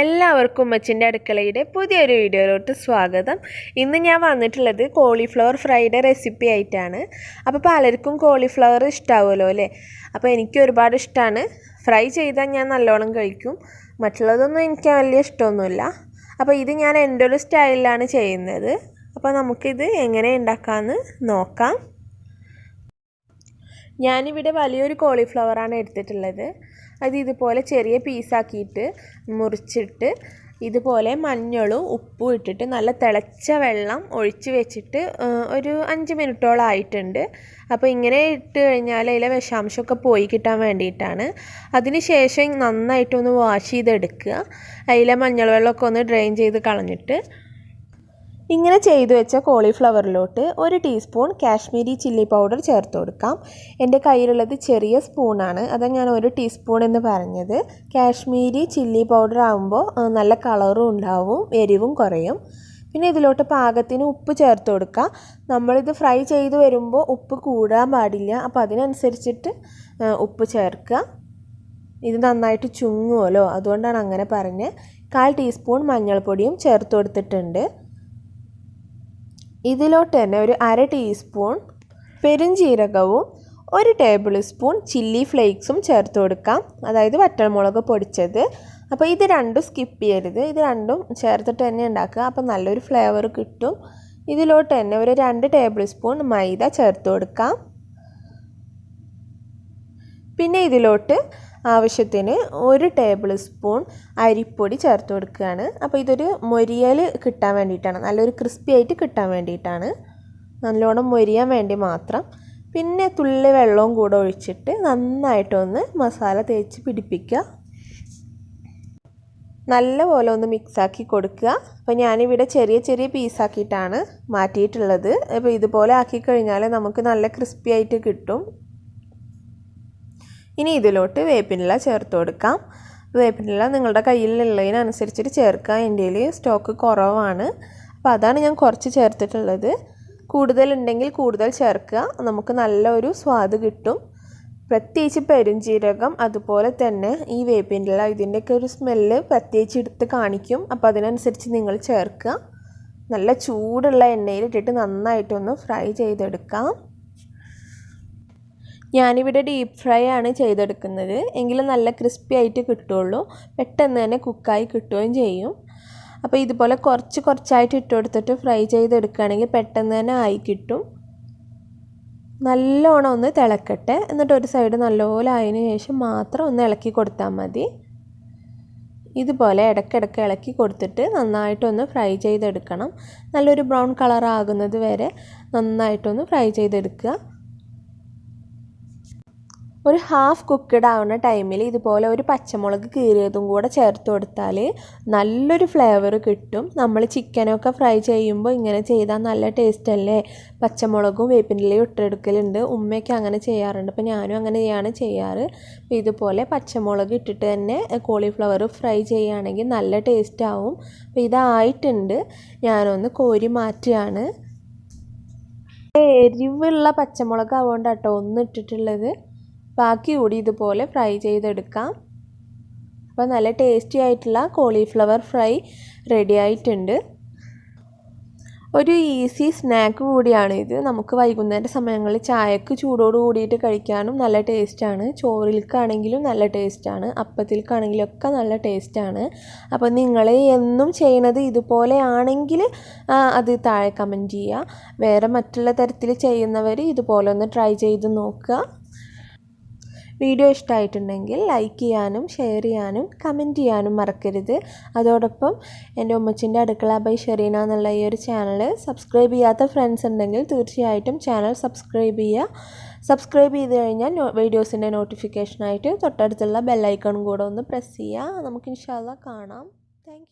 എല്ലാവർക്കും ഉമ്മച്ചിന്റെ അടുക്കളയുടെ പുതിയൊരു വീഡിയോയിലോട്ട് സ്വാഗതം. ഇന്ന് ഞാൻ വന്നിട്ടുള്ളത് കോളിഫ്ലവർ ഫ്രൈഡേ റെസിപ്പി ആയിട്ടാണ്. അപ്പോൾ പലർക്കും കോളിഫ്ലവർ ഇഷ്ടാവുമല്ലോ അല്ലേ? അപ്പോൾ എനിക്ക് ഒരുപാട് ഇഷ്ടമാണ് ഫ്രൈ ചെയ്താൽ ഞാൻ നല്ലോണം കഴിക്കും. മറ്റുള്ളതൊന്നും എനിക്ക് വലിയ ഇഷ്ടമൊന്നുമില്ല. അപ്പോൾ ഇത് ഞാൻ എന്റെ ഒരു സ്റ്റൈലിലാണ് ചെയ്യുന്നത്. അപ്പോൾ നമുക്കിത് എങ്ങനെ ഉണ്ടാക്കാമെന്ന് നോക്കാം. ഞാനിവിടെ വലിയൊരു കോളിഫ്ലവറാണ് എടുത്തിട്ടുള്ളത്. അത് ഇതുപോലെ ചെറിയ പീസാക്കിയിട്ട് മുറിച്ചിട്ട് ഇതുപോലെ മഞ്ഞളും ഉപ്പും ഇട്ടിട്ട് നല്ല തിളച്ച വെള്ളം ഒഴിച്ച് വെച്ചിട്ട് ഒരു അഞ്ച് മിനിറ്റോളം ആയിട്ടുണ്ട്. അപ്പോൾ ഇങ്ങനെ ഇട്ട് കഴിഞ്ഞാൽ അതിലെ വിഷാംശമൊക്കെ പോയി കിട്ടാൻ വേണ്ടിയിട്ടാണ്. അതിന് ശേഷം നന്നായിട്ടൊന്ന് വാഷ് ചെയ്തെടുക്കുക. അതിലെ മഞ്ഞൾ വെള്ളമൊക്കെ ഒന്ന് ഡ്രെയിൻ ചെയ്ത് കളഞ്ഞിട്ട് ഇങ്ങനെ ചെയ്തു വെച്ച കോളിഫ്ലവറിലോട്ട് ഒരു ടീസ്പൂൺ കാശ്മീരി ചില്ലി പൗഡർ ചേർത്ത് കൊടുക്കാം. എന്റെ കയ്യിലുള്ളത് ചെറിയ സ്പൂണാണ്. അതാണ് ഞാൻ ഒരു ടീസ്പൂൺ എന്ന് പറഞ്ഞത്. കാശ്മീരി ചില്ലി പൗഡർ ആകുമ്പോൾ നല്ല കളറും ഉണ്ടാവും എരിവും കുറയും. പിന്നെ ഇതിലോട്ട് പാകത്തിന് ഉപ്പ് ചേർത്ത് കൊടുക്കുക നമ്മളിത് ഫ്രൈ ചെയ്ത് വരുമ്പോൾ ഉപ്പ് കൂടാൻ പാടില്ല. അപ്പോൾ അതിനനുസരിച്ചിട്ട് ഉപ്പ് ചേർക്കുക. ഇത് നന്നായിട്ട് ചുങ്ങുമല്ലോ അതുകൊണ്ടാണ് അങ്ങനെ പറഞ്ഞ് കാൽ ടീസ്പൂൺ മഞ്ഞൾപ്പൊടിയും ചേർത്ത് കൊടുത്തിട്ടുണ്ട്. ഇതിലോട്ട് തന്നെ ഒരു അര ടീസ്പൂൺ പെരുംജീരകവും ഒരു ടേബിൾ സ്പൂൺ ചില്ലി ഫ്ലേക്സും ചേർത്ത് കൊടുക്കാം. അതായത് വറ്റൽമുളക് പൊടിച്ചത്. അപ്പോൾ ഇത് രണ്ടും സ്കിപ്പ് ചെയ്യരുത്. ഇത് രണ്ടും ചേർത്തിട്ട് തന്നെ ഉണ്ടാക്കുക. അപ്പോൾ നല്ലൊരു ഫ്ലേവർ കിട്ടും. ഇതിലോട്ട് തന്നെ ഒരു രണ്ട് ടേബിൾ സ്പൂൺ മൈദ ചേർത്ത് കൊടുക്കാം. പിന്നെ ഇതിലോട്ട് ആവശ്യത്തിന് ഒരു ടേബിൾ സ്പൂൺ അരിപ്പൊടി ചേർത്ത് കൊടുക്കുകയാണ്. അപ്പോൾ ഇതൊരു മൊരിയൽ കിട്ടാൻ വേണ്ടിയിട്ടാണ്. നല്ലൊരു ക്രിസ്പി ആയിട്ട് കിട്ടാൻ വേണ്ടിയിട്ടാണ്. നല്ലോണം മൊരിയാൻ വേണ്ടി മാത്രം. പിന്നെ തുള്ളി വെള്ളവും കൂടെ ഒഴിച്ചിട്ട് നന്നായിട്ടൊന്ന് മസാല തേച്ച് പിടിപ്പിക്കുക. നല്ലപോലെ ഒന്ന് മിക്സാക്കി കൊടുക്കുക. അപ്പോൾ ഞാനിവിടെ ചെറിയ ചെറിയ പീസാക്കിയിട്ടാണ് മാറ്റിയിട്ടുള്ളത്. അപ്പോൾ ഇതുപോലെ ആക്കി കഴിഞ്ഞാൽ നമുക്ക് നല്ല ക്രിസ്പി ആയിട്ട് കിട്ടും. ഇനി ഇതിലോട്ട് വേപ്പിനില ചേർത്ത് കൊടുക്കാം. വേപ്പിനില നിങ്ങളുടെ കയ്യിലുള്ളതിനനുസരിച്ചിട്ട് ചേർക്കുക. എന്റെ സ്റ്റോക്ക് കുറവാണ്. അപ്പോൾ അതാണ് ഞാൻ കുറച്ച് ചേർത്തിട്ടുള്ളത്. കൂടുതലുണ്ടെങ്കിൽ കൂടുതൽ ചേർക്കുക. നമുക്ക് നല്ലൊരു സ്വാദ് കിട്ടും. പ്രത്യേകിച്ച് പെരുംജീരകം അതുപോലെ തന്നെ ഈ വേപ്പിന്റെ ഇതിന്റെയൊക്കെ ഒരു സ്മെല്ല് പ്രത്യേകിച്ച് എടുത്ത് കാണിക്കും. അപ്പോൾ അതിനനുസരിച്ച് നിങ്ങൾ ചേർക്കുക. നല്ല ചൂടുള്ള എണ്ണയിലിട്ടിട്ട് നന്നായിട്ടൊന്ന് ഫ്രൈ ചെയ്തെടുക്കാം. ഞാനിവിടെ ഡീപ്പ് ഫ്രൈ ആണ് ചെയ്തെടുക്കുന്നത്. എങ്കിലും നല്ല ക്രിസ്പി ആയിട്ട് കിട്ടുകയുള്ളൂ പെട്ടെന്ന് തന്നെ കുക്കായി കിട്ടുകയും ചെയ്യും. അപ്പോൾ ഇതുപോലെ കുറച്ച് കുറച്ചായിട്ട് ഇട്ട് കൊടുത്തിട്ട് ഫ്രൈ ചെയ്തെടുക്കുകയാണെങ്കിൽ പെട്ടെന്ന് തന്നെ ആയി കിട്ടും. നല്ലോണം ഒന്ന് തിളക്കട്ടെ. എന്നിട്ട് ഒരു സൈഡ് നല്ലപോലെ ആയതിന് ശേഷം മാത്രം ഒന്ന് ഇളക്കി കൊടുത്താൽ മതി. ഇതുപോലെ ഇടയ്ക്കിടയ്ക്ക് ഇളക്കി കൊടുത്തിട്ട് നന്നായിട്ടൊന്ന് ഫ്രൈ ചെയ്തെടുക്കണം. നല്ലൊരു ബ്രൗൺ കളർ ആകുന്നത് വരെ നന്നായിട്ടൊന്ന് ഫ്രൈ ചെയ്തെടുക്കുക. ഒരു ഹാഫ് കുക്ക്ഡ് ആവുന്ന ടൈമിൽ ഇതുപോലെ ഒരു പച്ചമുളക് കീറിയതും കൂടെ ചേർത്ത് കൊടുത്താൽ നല്ലൊരു ഫ്ലേവർ കിട്ടും. നമ്മൾ ചിക്കനൊക്കെ ഫ്രൈ ചെയ്യുമ്പോൾ ഇങ്ങനെ ചെയ്താൽ നല്ല ടേസ്റ്റ് അല്ലേ? പച്ചമുളകും വേപ്പിന്റെലയും ഇട്ടെടുക്കലുണ്ട്. ഉമ്മയൊക്കെ അങ്ങനെ ചെയ്യാറുണ്ട്. അപ്പോൾ ഞാനും അങ്ങനെയാണ് ചെയ്യാറ്. അപ്പോൾ ഇതുപോലെ പച്ചമുളക് ഇട്ടിട്ട് തന്നെ കോളിഫ്ലവർ ഫ്രൈ ചെയ്യുകയാണെങ്കിൽ നല്ല ടേസ്റ്റ് ആവും. അപ്പോൾ ഇതായിട്ടുണ്ട്. ഞാനൊന്ന് കോരി മാറ്റുകയാണ്. എരിവുള്ള പച്ചമുളക് ആവുകൊണ്ട് കേട്ടോ ഒന്ന് ഇട്ടിട്ടുള്ളത്. ബാക്കി കൂടി ഇതുപോലെ ഫ്രൈ ചെയ്തെടുക്കാം. അപ്പോൾ നല്ല ടേസ്റ്റി ആയിട്ടുള്ള കോളിഫ്ലവർ ഫ്രൈ റെഡി ആയിട്ടുണ്ട്. ഒരു ഈസി സ്നാക്ക് കൂടിയാണ് ഇത്. നമുക്ക് വൈകുന്നേര സമയങ്ങളിൽ ചായക്ക് ചൂടോട് കൂടിയിട്ട് കഴിക്കാനും നല്ല ടേസ്റ്റാണ് ചോറിൽക്കാണെങ്കിലും നല്ല ടേസ്റ്റാണ് അപ്പത്തിൽക്കാണെങ്കിലും ഒക്കെ നല്ല ടേസ്റ്റാണ് അപ്പോൾ നിങ്ങൾ എന്നും ചെയ്യണത് ഇതുപോലെ ആണെങ്കിൽ അത് താഴെ കമന്റ് ചെയ്യുക. വേറെ മറ്റുള്ള തരത്തിൽ ചെയ്യുന്നവർ ഇതുപോലെ ഒന്ന് ട്രൈ ചെയ്ത് നോക്കുക. വീഡിയോ ഇഷ്ടമായിട്ടുണ്ടെങ്കിൽ ലൈക്ക് ചെയ്യാനും ഷെയർ ചെയ്യാനും കമന്റ് ചെയ്യാനും മറക്കരുത്. അതോടൊപ്പം എന്റെ ഉമ്മച്ചിന്റെ അടുക്കള ബൈ ഷെറീന എന്നുള്ള ഈ ഒരു ചാനൽ സബ്സ്ക്രൈബ് ചെയ്യാത്ത ഫ്രണ്ട്സ് ഉണ്ടെങ്കിൽ തീർച്ചയായിട്ടും ചാനൽ സബ്സ്ക്രൈബ് ചെയ്യുക. സബ്സ്ക്രൈബ് ചെയ്ത് കഴിഞ്ഞാൽ വീഡിയോസിന്റെ നോട്ടിഫിക്കേഷനായിട്ട് തൊട്ടടുത്തുള്ള ബെല്ലൈക്കണും കൂടെ ഒന്ന് പ്രസ് ചെയ്യുക. നമുക്ക് ഇൻഷാല്ല കാണാം. താങ്ക്